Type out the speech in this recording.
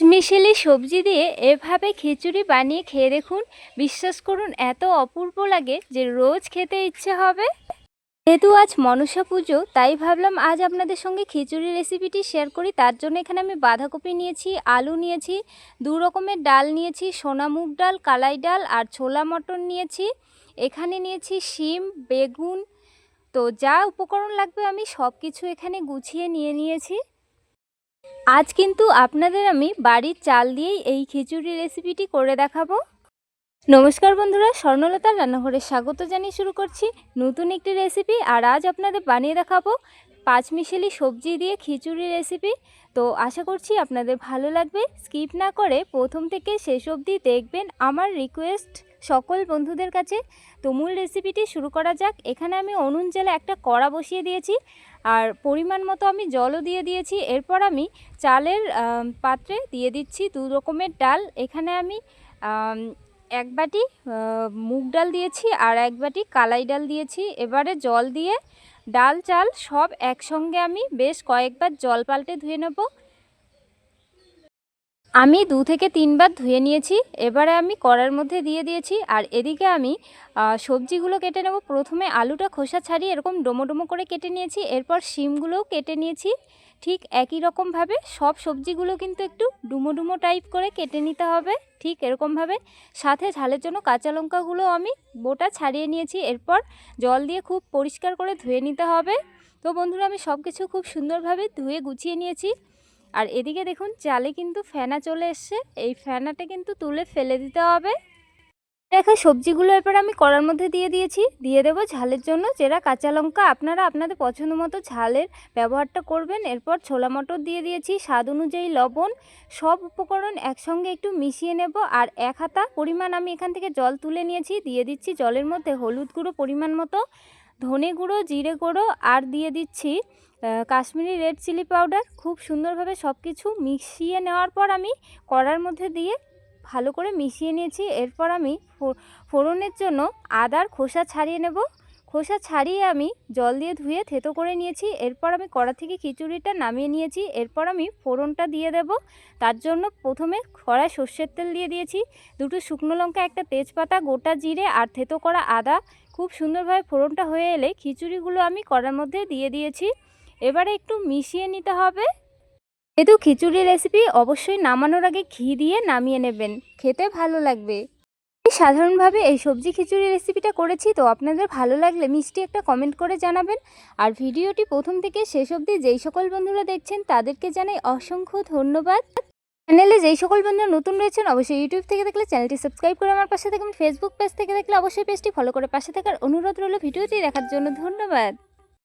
মিশেলি সবজি দিয়ে এভাবে খিচুড়ি বানিয়ে খেয়ে দেখুন। বিশ্বাস করুন, এত অপূর্ব লাগে যে রোজ খেতে ইচ্ছে হবে। যেহেতু আজ মনসা পুজো, তাই ভাবলাম আজ আপনাদের সঙ্গে খিচুড়ি রেসিপিটি শেয়ার করি। তার জন্য এখানে আমি বাঁধাকপি নিয়েছি, আলু নিয়েছি, দু রকমের ডাল নিয়েছি সোনা মুগ ডাল, কালাই ডাল আর ছোলা মটন নিয়েছি। এখানে নিয়েছি শিম, বেগুন। তো যা উপকরণ লাগবে আমি সব কিছু এখানে গুছিয়ে নিয়ে নিয়েছি। আজ কিন্তু আপনাদের আমি বাড়ির চাল দিয়েই এই খিচুড়ি রেসিপিটি করে দেখাবো। নমস্কার বন্ধুরা স্বর্ণলতার রান্নাঘরে স্বাগত জানিয়ে শুরু করছি নতুন একটি রেসিপি আর আজ আপনাদের বানিয়ে দেখাবো পাঁচমিশেলি সবজি দিয়ে খিচুড়ি রেসিপি তো আশা করছি আপনাদের ভালো লাগবে। স্কিপ না করে প্রথম থেকে শেষ অবধি দেখবেন আমার রিকোয়েস্ট সকল বন্ধুদের কাছে। তো মূল রেসিপিটি শুরু করা যাক। এখানে আমি অনুন জেলে একটা কড়া বসিয়ে দিয়েছি আর পরিমাণ মতো আমি জলও দিয়ে দিয়েছি। এরপর আমি চালের পাত্রে দিয়ে দিচ্ছি দু রকমের ডাল। এখানে আমি আম, এক বাটি মুগ ডাল দিয়েছি আর এক বাটি কালাই ডাল দিয়েছি। এবারে জল দিয়ে ডাল, চাল সব একসঙ্গে আমি বেশ কয়েকবার জল পাল্টে ধুয়ে নেব। আমি দু থেকে তিনবার ধুয়ে নিয়েছি, এবারে আমি কড়ার মধ্যে দিয়ে দিয়েছি, আর এদিকে আমি সবজিগুলো কেটে নেব। প্রথমে আলুটা খোসা ছাড়িয়ে এরকম ডোমো ডোমো করে কেটে নিয়েছি, এরপর শিমগুলোও কেটে নিয়েছি। ঠিক একই রকমভাবে সব সবজিগুলো কিন্তু একটু ডুমো ডুমো টাইপ করে কেটে নিতে হবে, ঠিক এরকমভাবে। সাথে ঝালের জন্য কাঁচা লঙ্কাগুলো আমি বোটা ছাড়িয়ে নিয়েছি, এরপর জল দিয়ে খুব পরিষ্কার করে ধুয়ে নিতে হবে। তো বন্ধুরা, আমি সব কিছু খুব সুন্দরভাবে ধুয়ে গুছিয়ে নিয়েছি। আর এদিকে দেখুন, চালে কিন্তু ফেনা চলে এসছে। এই ফেনাটা কিন্তু তুলে ফেলে দিতে হবে। দেখা, সবজিগুলো এরপর আমি কড়ার মধ্যে দিয়ে দিয়েছি। দিয়ে দেবো ঝালের জন্য যেটা কাঁচা লঙ্কা। আপনারা আপনাদের পছন্দ মতো ঝালের ব্যবহারটা করবেন। এরপর ছোলা মটর দিয়ে দিয়েছি, স্বাদ অনুযায়ী লবণ। সব উপকরণ একসঙ্গে একটু মিশিয়ে নেব। আর এক হাতা পরিমাণ আমি এখান থেকে জল তুলে নিয়েছি। দিয়ে দিচ্ছি জলের মধ্যে হলুদ গুঁড়ো পরিমাণ মতো। ধনে গুঁড়ো, জিরে গুঁড়ো আর দিয়ে দিচ্ছি কাশ্মীরি রেড চিলি পাউডার। খুব সুন্দরভাবে সব কিছু মিশিয়ে নেওয়ার পর আমি কড়ার মধ্যে দিয়ে ভালো করে মিশিয়ে নিয়েছি। এরপর আমি ফোড়নের জন্য আদার খোসা ছাড়িয়ে নেব। খোসা ছাড়িয়ে আমি জল দিয়ে ধুয়ে থেতো করে নিয়েছি। এরপর আমি কড়া থেকে খিচুড়িটা নামিয়ে নিয়েছি। এরপর আমি ফোড়নটা দিয়ে দেব। তার জন্য প্রথমে কড়ায় সর্ষের তেল দিয়ে দিয়েছি। দুটো শুকনো লঙ্কা, একটা তেজপাতা, গোটা জিরে আর থেতো করা আদা। খুব সুন্দরভাবে ফোড়নটা হয়ে এলে খিচুড়িগুলো আমি কড়ার মধ্যে দিয়ে দিয়েছি। এবারে একটু মিশিয়ে নিতে হবে। যেহেতু খিচুড়ি রেসিপি অবশ্যই নামানোর আগে ঘি দিয়ে নামিয়ে নেবেন। খেতে ভালো লাগবে। সাধারণভাবে এই সবজি খিচুড়ি রেসিপিটা করেছি, তো আপনাদের ভালো লাগলে মিষ্টি একটা কমেন্ট করে জানাবেন। আর ভিডিওটি প্রথম থেকে শেষ অবধি যেই সকল বন্ধুরা দেখছেন, তাদেরকে জানাই অসংখ্য ধন্যবাদ। চ্যানেলে যেই সকল বন্ধুরা নতুন রয়েছেন, অবশ্যই ইউটিউব থেকে দেখলে চ্যানেলটি সাবস্ক্রাইব করে আমার পাশে থাকবেন ফেসবুক পেজ থেকে দেখলে অবশ্যই পেজটি ফলো করে পাশে থাকার অনুরোধ রইল। ভিডিওটি দেখার জন্য ধন্যবাদ।